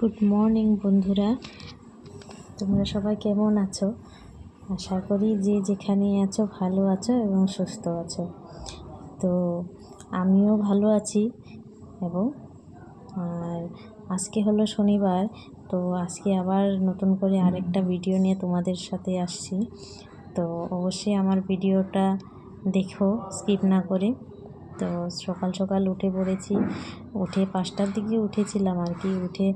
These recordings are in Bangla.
গুড মর্নিং বন্ধুরা। তোমরা সবাই কেমন আছো? আশা করি যে যেখানে আছো, ভালো আছো এবং সুস্থ আছো। তো আমিও ভালো আছি এবং, আর আজকে হলো শনিবার, তো আজকে আবার নতুন করে আরেকটা ভিডিও নিয়ে তোমাদের সাথে আসছি। তো অবশ্যই আমার ভিডিওটা দেখো, স্কিপ না করে। তো সকাল সকাল উঠে পড়েছি। উঠে পাঁচটার দিকে উঠেছিলাম আর কি। উঠে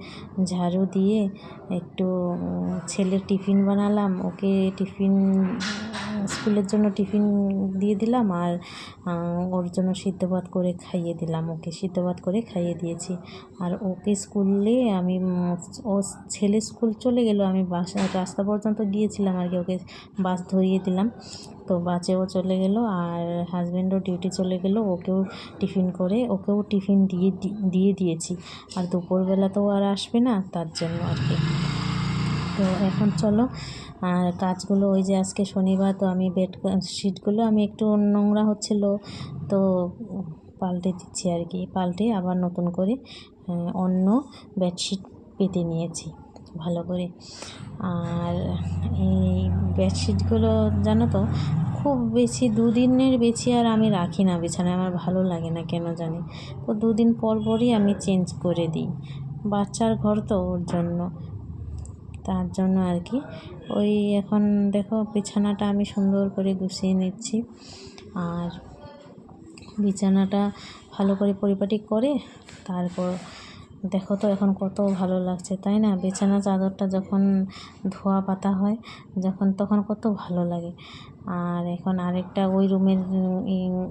ঝাড়ু দিয়ে একটু ছেলের টিফিন বানালাম। ওকে টিফিন স্কুলের জন্য টিফিন দিয়ে দিলাম আর ওর জন্য সিদ্ধ ভাত করে খাইয়ে দিলাম। ওকে সিদ্ধ ভাত করে খাইয়ে দিয়েছি। আর ওকে স্কুলে আমি ও ছেলে স্কুল চলে গেল, আমি বাস, রাস্তা পর্যন্ত গিয়েছিলাম আর কি। ওকে বাস ধরিয়ে দিলাম। তো বাসেও চলে গেল আর হাজব্যান্ডও ডিউটি চলে গেল। ওকেও টিফিন করে, ওকেও টিফিন দিয়ে দিয়ে দিয়েছি। আর দুপুরবেলা তো আর আসবে না তার জন্য আর কি। তো এখন চলো আর কাজগুলো ওই যে আজকে শনিবার, তো আমি বেড শিটগুলো আমি একটু নোংরা হচ্ছিল, তো পাল্টে দিচ্ছি আর কি। পাল্টে আবার নতুন করে অন্য বেডশিট পেতে নিয়েছি, ভালো করে। আর এই বেডশিটগুলো জানো তো, খুব বেশি, দুদিনের বেশি আর আমি রাখি না বিছানায়, আমার ভালো লাগে না কেন জানি। তো দুদিন পর পরই আমি চেঞ্জ করে দিই। বাচ্চার ঘর তো ওর জন্য। তার জন্য আর কি। ওই এখন দেখো বিছানাটা আমি সুন্দর করে গুছিয়ে নিচ্ছি। আর বিছানাটা ভালো করে পরিপাটি করে তারপর দেখো তো এখন কত ভালো লাগছে, তাই না? বিছানা চাদরটা যখন ধোয়া পাতা হয় যখন তখন কত ভালো লাগে। আর এখন আরেকটা ওই রুমের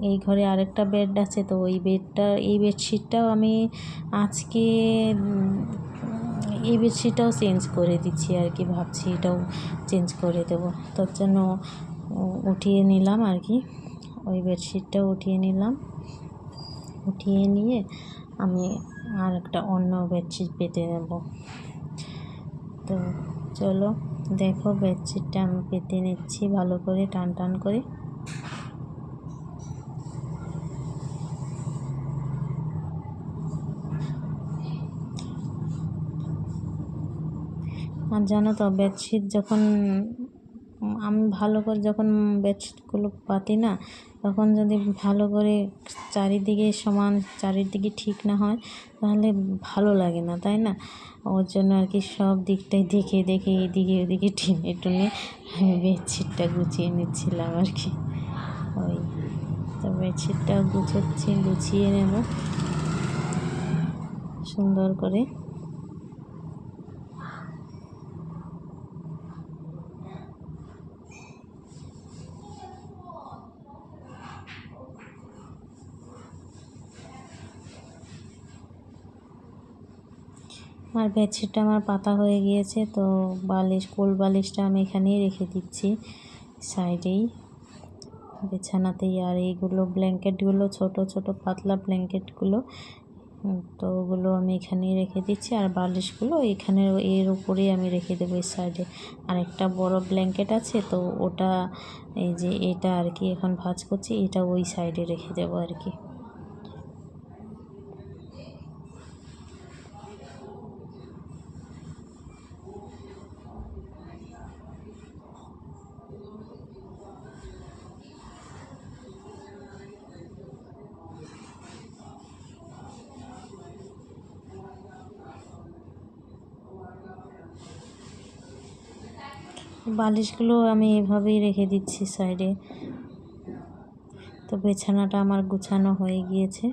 এই ঘরে আরেকটা বেড আছে, তো ওই বেডটা এই বেডশিটটাও আমি আজকে এই বেডশিটটাও চেঞ্জ করে দিচ্ছি আর কি, ভাবছি এটাও চেঞ্জ করে দেবো। তার জন্য উঠিয়ে নিলাম আর কি, ওই বেডশিটটাও উঠিয়ে নিলাম। উঠিয়ে নিয়ে আমি আর একটা অন্য বেডশিট পেতে নেব তো চলো, দেখো বেডশিটটা আমি পেতে নিচ্ছি ভালো করে, টান টান করে। আর জানো তো বেডশিট যখন, আমি ভালো করে যখন বেডশিটগুলো পাতি না, তখন যদি ভালো করে চারিদিকে সমান, চারিদিকে ঠিক না হয়, তাহলে ভালো লাগে না, তাই না? ওর জন্য আর কি সব দিকটাই দেখে দেখে, এদিকে, ওদিকে টেনে টুনে আমি বেডশিটটা গুছিয়ে নিচ্ছিলাম আর কি। ওই, তো বেডশিটটা গুছোচ্ছি, গুছিয়ে নেব। সুন্দর করে। আর বেডশিটটা আমার পাতা হয়ে গিয়েছে, তো বালিশ কোল বালিশটা আমি এখানেই রেখে দিচ্ছি সাইডেই। বিছানাতেই আর এইগুলো ব্ল্যাঙ্কেটগুলো, ছোট ছোট পাতলা ব্ল্যাঙ্কেটগুলো তো ওগুলো আমি এখানেই রেখে দিচ্ছি। আর বালিশগুলো এখানে এর উপরেই আমি রেখে দেবো এই সাইডে। আর একটা বড় ব্ল্যাঙ্কেট আছে, তো ওটা, এই যে এটা আর কি এখন ভাঁজ করছি, এটা ওই সাইডে রেখে দেবো আর কি। বালিশগুলো আমি এভাবেই রেখে দিচ্ছি সাইডে। তো বিছানাটা আমার গুছানো হয়ে গিয়েছে।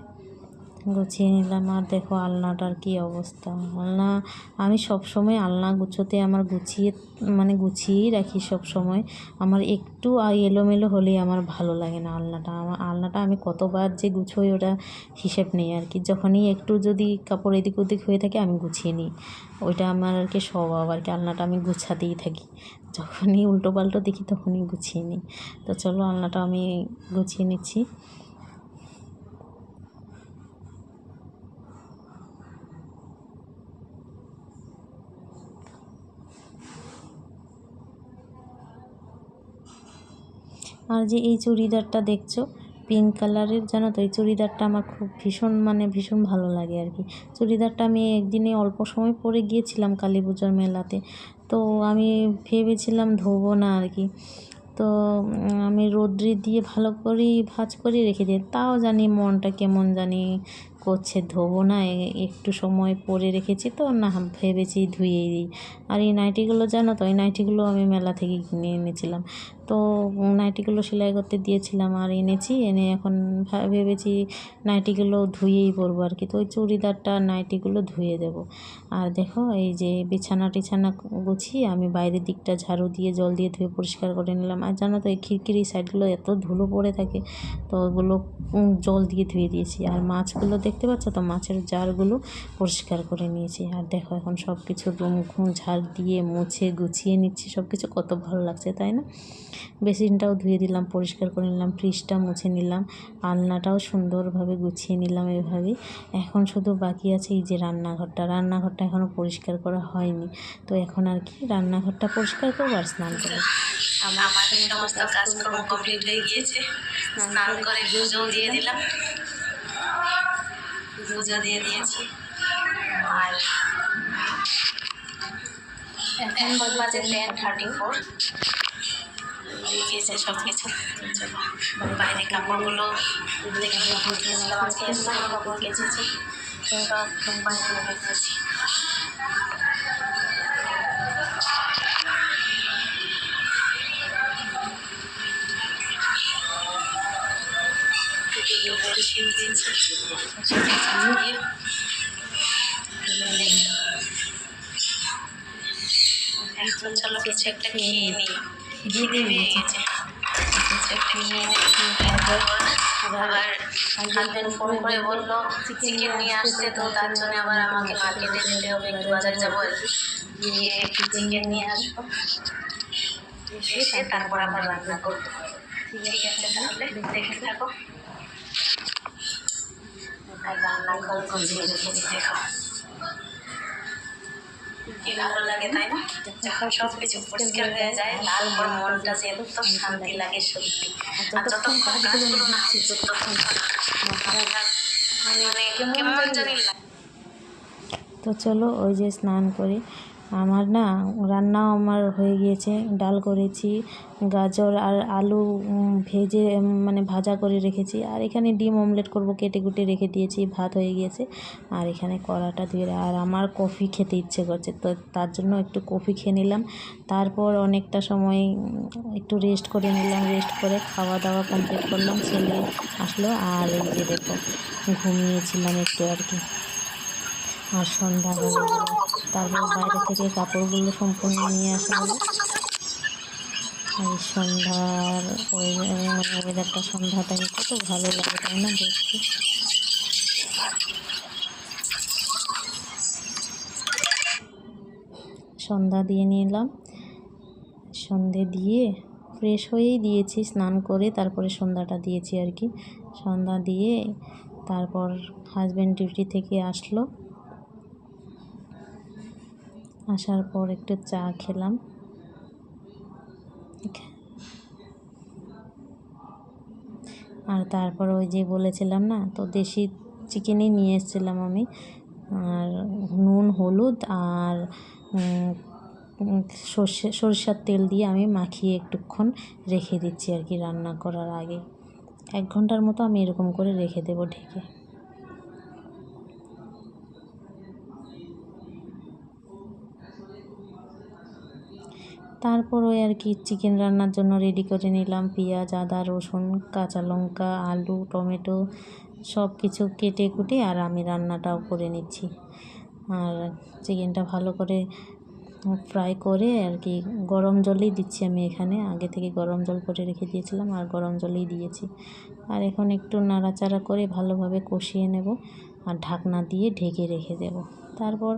গুছিয়ে নিলাম। আর দেখো আলনাটার কি অবস্থা। আলনা, আমি সব সময় আলনা গুছোতে আমার গুছিয়ে মানে গুছিয়েই রাখি সব সময় আমার একটু এলোমেলো হলেই আমার ভালো লাগে না আলনাটা। আমার আলনাটা আমি কতবার যে গুছোই ওটা হিসেব নেই আর কি। যখনই একটু যদি কাপড় এদিক ওদিক হয়ে থাকে, আমি গুছিয়ে নিই। ওইটা আমার আর কি স্বভাব আর কি। আলনাটা আমি গুছাতেই থাকি। যখনই উল্টো পাল্টো দেখি তখনই গুছিয়ে নিই। তো চলো আলনাটা আমি গুছিয়ে নিচ্ছি। আর যে এই চুড়িদারটা দেখছ পিঙ্ক কালারের, জানো তো? এই চুড়িদারটা আমার খুব ভীষণ মানে ভীষণ ভালো লাগে আর কি। চুড়িদারটা আমি একদিনে অল্প সময় পরে গিয়েছিলাম কালী পুজোর মেলাতে। তো আমি ভেবেছিলাম ধোবো না আর কি। তো আমি রোদ্রে দিয়ে ভালো করেই ভাজ করে রেখে দিই তাও জানি মনটা কেমন জানি করছে, ধোবো না। একটু সময় পরে রেখেছি তো, না, ভেবেছি ধুয়েই দিই। আর এই নাইটিগুলো, জানো তো? এই নাইটিগুলো আমি মেলা থেকে কিনে এনেছিলাম। তো নাইটিগুলো সেলাই করতে দিয়েছিলাম আর এনেছি। এনে এখন ভেবেছি নাইটিগুলো ধুয়েই পরবো আর কি। তো ওই চুড়িদারটা, নাইটিগুলো ধুয়ে দেব। আর দেখো, এই যে বিছানা টিছানা গুছিয়ে আমি বাইরের দিকটা ঝাড়ু দিয়ে, জল দিয়ে ধুয়ে পরিষ্কার করে নিলাম। আর জানো তো, এই খিড়কির সাইডগুলো এত ধুলো পড়ে থাকে, তো ওগুলো জল দিয়ে ধুয়ে দিয়েছি। আর মাছগুলো দেখতে পাচ্ছ তো? মাছের জারগুলো পরিষ্কার করে নিয়েছি। আর দেখো, এখন সব কিছু রুম ঝাড় দিয়ে মুছে, গুছিয়ে নিচ্ছি। সব কিছু কত ভালো লাগছে, তাই না? বেসিনটাও ধুয়ে দিলাম, পরিষ্কার করে নিলাম, ফ্রিজটা মুছে নিলাম, আলনাটাও সুন্দরভাবে গুছিয়ে নিলাম এভাবেই। এখন শুধু বাকি আছে এই যে রান্নাঘরটা রান্নাঘরটা এখনও পরিষ্কার করা হয়নি। তো এখন আর কি, রান্নাঘরটা পরিষ্কার করব আর স্নান করব। সমস্ত কাজকর্ম কমপ্লিট হয়ে গিয়েছে। স্নান করে দিয়ে দিলাম। দিয়ে দিয়েছি। এখন বাজে টেন থার্টি ফোর গিয়েছে সব কিছু বাইরে কাপড়গুলো দেখে গেছিলাম আজকে স্নান কাপড় কেচেছি সব বাইরে রেখেছি এখন চলো কিছু একটা খেয়ে নিই খেয়ে নিই তারপর আবার হাজবেন্ড ফোন করে বলল চিকেন নিয়ে আসতে তো তার জন্য আবার আমাকে মার্কেটে যেতে হবে একটু বাজারে যাব আর কি গিয়ে একটু নিয়ে আসব তারপর আবার রান্না করব ঠিক আছে তাহলে দেখে থাকো আর রান্না করে গুছিয়ে রেখেছি দেখো কি ভালো লাগে তাই না যখন সব কিছু পরিষ্কার হয়ে যায় তারপর মনটা যে এত শান্তি লাগে সত্যি আর যতক্ষণ কাজগুলো না হচ্ছে ততক্ষণ মানে কেমন জানি লাগে তো চলো ওই যে স্নান করে আমার না রান্নাও আমার হয়ে গিয়েছে। ডাল করেছি, গাজর আর আলু ভেজে মানে ভাজা করে রেখেছি। আর এখানে ডিম অমলেট করব, কেটে কুটে রেখে দিয়েছি, ভাত হয়ে গিয়েছে। আর এখানে কড়াটা ধুয়ে আর আমার কফি খেতে ইচ্ছে করছে, তো তার জন্য একটু কফি খেয়ে নিলাম। তারপর অনেকটা সময় একটু রেস্ট করে নিলাম রেস্ট করে খাওয়া দাওয়া কমপ্লিট করলাম, ছেলে আসলো। আর এই যে দেখো, ঘুমিয়েছিলাম একটু আর কি। আর সন্ধ্যা তারপর বাইরে থেকে কাপড়গুলো সম্পূর্ণ নিয়ে আসা হলো। এই সন্ধ্যার ওই মানে ওয়েদারটা সন্ধ্যাটাকে কত ভালো লাগে তাই না দেখতে? সন্ধ্যা দিয়ে নিলাম। সন্ধে দিয়ে ফ্রেশ হয়েই দিয়েছি, স্নান করে তারপরে সন্ধ্যাটা দিয়েছি আর কি। সন্ধ্যা দিয়ে তারপর হাজব্যান্ড ডিউটি থেকে আসলো। আসার পর একটু চা খেলাম। আর তারপর ওই যে বলেছিলাম না, তো দেশি চিকেনই নিয়ে এসেছিলাম আমি। আর নুন, হলুদ আর সর্ষে, সরিষার তেল দিয়ে আমি মাখিয়ে একটুক্ষণ রেখে দিচ্ছি আর কি রান্না করার আগে। এক ঘণ্টার মতো আমি এরকম করে রেখে দেবো ঢেকে। তারপর ওই আর কি চিকেন রান্নার জন্য রেডি করে নিলাম। পেঁয়াজ, আদা, রসুন, কাঁচা লঙ্কা, আলু, টমেটো সব কিছু কেটে কুটে আর আমি রান্নাটাও করে নিচ্ছি। আর চিকেনটা ভালো করে ফ্রাই করে আর কি গরম জলেই দিচ্ছি আমি এখানে। আগে থেকে গরম জল করে রেখে দিয়েছিলাম আর গরম জলেই দিয়েছি। আর এখন একটু নাড়াচাড়া করে ভালোভাবে কষিয়ে নেব আর ঢাকনা দিয়ে ঢেকে রেখে দেব। তারপর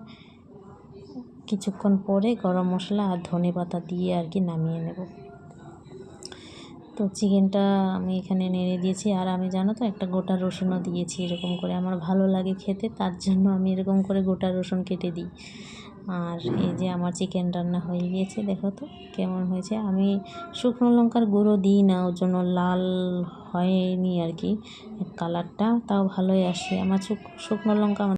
কিছুক্ষণ পরে গরম মশলা আর ধনে পাতা দিয়ে আর কি নামিয়ে নেব। তো চিকেনটা আমি এখানে নেড়ে দিয়েছি। আর আমি জানো তো, একটা গোটা রসুনও দিয়েছি এরকম করে। আমার ভালো লাগে খেতে, তার জন্য আমি এরকম করে গোটা রসুন কেটে দিই। আর এই যে আমার চিকেন রান্না হয়ে গিয়েছে, দেখো তো কেমন হয়েছে। আমি শুকনো লঙ্কার গুঁড়ো দিই না, ওর জন্য লাল হয়নি আর কি। কালারটা তাও ভালোই আসে। আমার শুকনো লঙ্কা